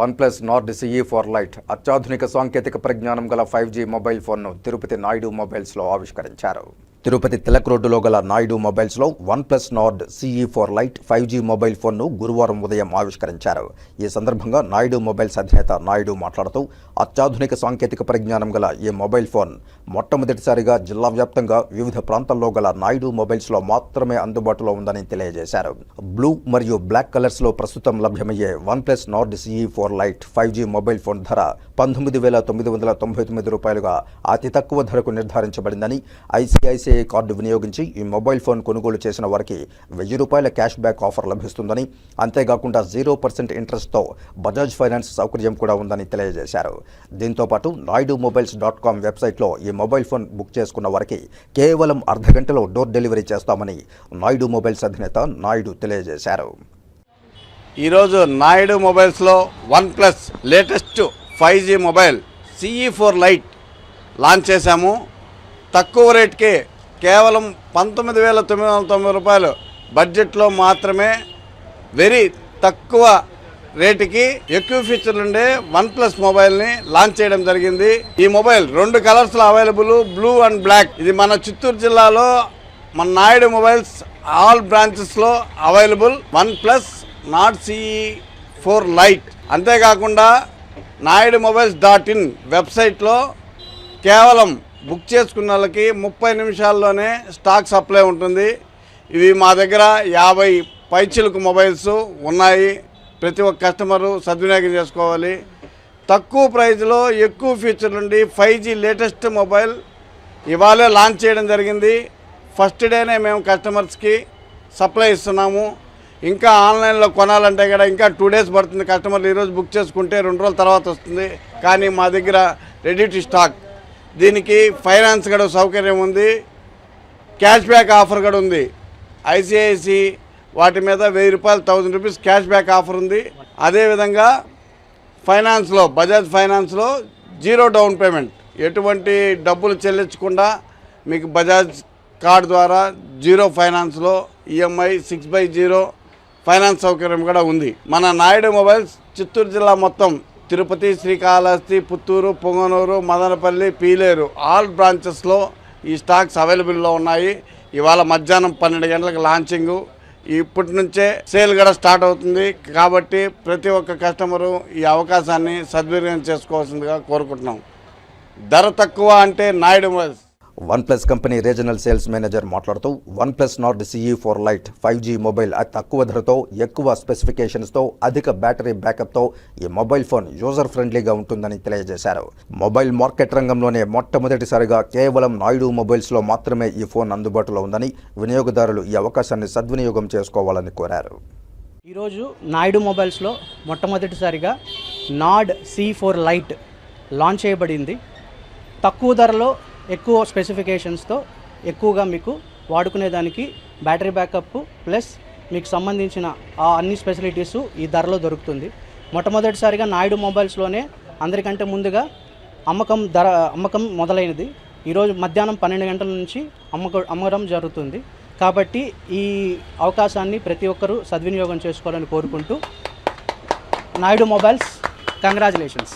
OnePlus Nord CE four Lite అత్యాధునిక సాంకేతిక పరిజ్ఞానం గల ఫైవ్ జీ మొబైల్ ఫోన్ను తిరుపతి నాయుడు మొబైల్స్లో ఆవిష్కరించారు. తిరుపతి తిలక్ రోడ్డులో గల Naidu మొబైల్స్లో OnePlus Nord CE four Lite five G mobile ఫోన్ను గురువారం ఉదయం ఆవిష్కరించారు. ఈ సందర్భంగా నాయుడు మొబైల్స్ అధినేత నాయుడు మాట్లాడుతూ అత్యాధునిక సాంకేతిక పరిజ్ఞానం గల ఈ మొబైల్ ఫోన్ మొట్టమొదటిసారిగా జిల్లా వ్యాప్తంగా వివిధ ప్రాంతాల్లో గల నాయుడు మొబైల్స్లో మాత్రమే అందుబాటులో ఉందని తెలియజేశారు. బ్లూ మరియు బ్లాక్ కలర్స్లో ప్రస్తుతం లభ్యమయ్యే OnePlus Nord CE four Lite five G mobile phone ధర పంతొమ్మిది వేల తొమ్మిది వందల తొంభై తొమ్మిది రూపాయలుగా అతి తక్కువ ధరకు నిర్ధారించబడిందని ఐసిఐసిఐ కార్డు వినియోగించి ఈ మొబైల్ ఫోన్ కొనుగోలు చేసిన వారికి వెయ్యి రూపాయల క్యాష్ బ్యాక్ ఆఫర్ లభిస్తుందని అంతేకాకుండా జీరో పర్సెంట్ ఇంట్రెస్ట్తో బజాజ్ ఫైనాన్స్ సౌకర్యం కూడా ఉందని తెలియజేశారు. దీంతో పాటు నాయుడు మొబైల్స్ డాట్ కామ్ వెబ్సైట్లో ఈ మొబైల్ ఫోన్ బుక్ చేసుకున్న వారికి కేవలం అర్ధ గంటలో డోర్ డెలివరీ చేస్తామని నాయుడు మొబైల్స్ అధినేత నాయుడు తెలియజేశారు. ఈరోజు Naidu మొబైల్స్లో OnePlus latest five G mobile CE four Lite launch చేశాము. తక్కువ రేట్కే కేవలం పంతొమ్మిది వేల తొమ్మిది వందల తొంభై రూపాయలు బడ్జెట్లో మాత్రమే వెరీ తక్కువ రేటుకి ఎక్కువ ఫీచర్లు ఉండే వన్ ప్లస్ మొబైల్ని లాంచ్ చేయడం జరిగింది. ఈ మొబైల్ రెండు కలర్స్లో అవైలబుల్ బ్లూ అండ్ బ్లాక్. ఇది మన చిత్తూరు జిల్లాలో మన Naidu mobiles all బ్రాంచెస్లో available. OnePlus Nord CE four Lite. అంతేకాకుండా నాయుడు మొబైల్స్ డాట్ ఇన్ వెబ్సైట్లో కేవలం బుక్ చేసుకున్న వాళ్ళకి ముప్పై నిమిషాల్లోనే స్టాక్ సప్లై ఉంటుంది. ఇవి మా దగ్గర యాభై పైచిలకు మొబైల్స్ ఉన్నాయి. ప్రతి ఒక్క కస్టమరు సద్వినియోగం చేసుకోవాలి. తక్కువ ప్రైజ్లో ఎక్కువ ఫీచర్లు ఉండి ఫైవ్ జీ లేటెస్ట్ మొబైల్ ఇవాళే లాంచ్ చేయడం జరిగింది. ఫస్ట్ డేనే మేము కస్టమర్స్కి సప్లై ఇస్తున్నాము. ఇంకా ఆన్లైన్లో కొనాలంటే కూడా ఇంకా టూ డేస్ పడుతుంది కస్టమర్లు ఈరోజు బుక్ చేసుకుంటే రెండు రోజుల తర్వాత వస్తుంది. కానీ మా దగ్గర రెడీ టు స్టాక్. దీనికి ఫైనాన్స్ కూడా సౌకర్యం ఉంది. క్యాష్ బ్యాక్ ఆఫర్ కూడా ఉంది. ఐసిఐసి వాటి మీద వెయ్యి రూపాయలు thousand rupees cash back offer ఉంది. అదేవిధంగా ఫైనాన్స్లో బజాజ్ ఫైనాన్స్లో జీరో డౌన్ పేమెంట్. ఎటువంటి డబ్బులు చెల్లించకుండా మీకు బజాజ్ కార్డు ద్వారా జీరో ఫైనాన్స్లో EMI six by zero finance సౌకర్యం కూడా ఉంది. మన నాయుడు మొబైల్స్ చిత్తూరు జిల్లా మొత్తం తిరుపతి శ్రీకాళహస్తి పుత్తూరు పొంగనూరు మదనపల్లి పీలేరు ఆల్ బ్రాంచెస్లో ఈ స్టాక్స్ అవైలబుల్లో ఉన్నాయి. ఇవాళ మధ్యాహ్నం పన్నెండు గంటలకు లాంచింగు. ఇప్పటి నుంచే సేల్ కూడా స్టార్ట్ అవుతుంది. కాబట్టి ప్రతి ఒక్క కస్టమరు ఈ అవకాశాన్ని సద్వినియోగం చేసుకోవాల్సిందిగా కోరుకుంటున్నాం. ధర తక్కువ అంటే Naidu OnePlus OnePlus company regional sales manager మాట్లాడుతూ OnePlus Nord CE four Lite five G mobile అతి తక్కువ ధరతో ఎక్కువ స్పెసిఫికేషన్స్తో అధిక బ్యాటరీ బ్యాకప్తో ఈ మొబైల్ ఫోన్ యూజర్ ఫ్రెండ్లీగా ఉంటుందని తెలియజేశారు. మొబైల్ మార్కెట్ రంగంలోనే మొట్టమొదటిసారిగా కేవలం నాయుడు మొబైల్స్లో మాత్రమే ఈ ఫోన్ అందుబాటులో ఉందని వినియోగదారులు ఈ అవకాశాన్ని సద్వినియోగం చేసుకోవాలని కోరారు. ఈరోజు నాయుడు మొబైల్స్లో మొట్టమొదటిసారిగా Nord CE four lite launch చేయబడింది. తక్కువ ధరలో ఎక్కువ స్పెసిఫికేషన్స్తో ఎక్కువగా మీకు వాడుకునేదానికి బ్యాటరీ బ్యాకప్ ప్లస్ మీకు సంబంధించిన ఆ అన్ని స్పెసిలిటీస్ ఈ ధరలో దొరుకుతుంది. మొట్టమొదటిసారిగా నాయుడు మొబైల్స్లోనే అందరికంటే ముందుగా అమ్మకం ధర అమ్మకం మొదలైనది. ఈరోజు మధ్యాహ్నం పన్నెండు గంటల నుంచి అమ్మక అమ్మడం జరుగుతుంది. కాబట్టి ఈ అవకాశాన్ని ప్రతి ఒక్కరూ సద్వినియోగం చేసుకోవాలని కోరుకుంటూ నాయుడు మొబైల్స్ కంగ్రాచులేషన్స్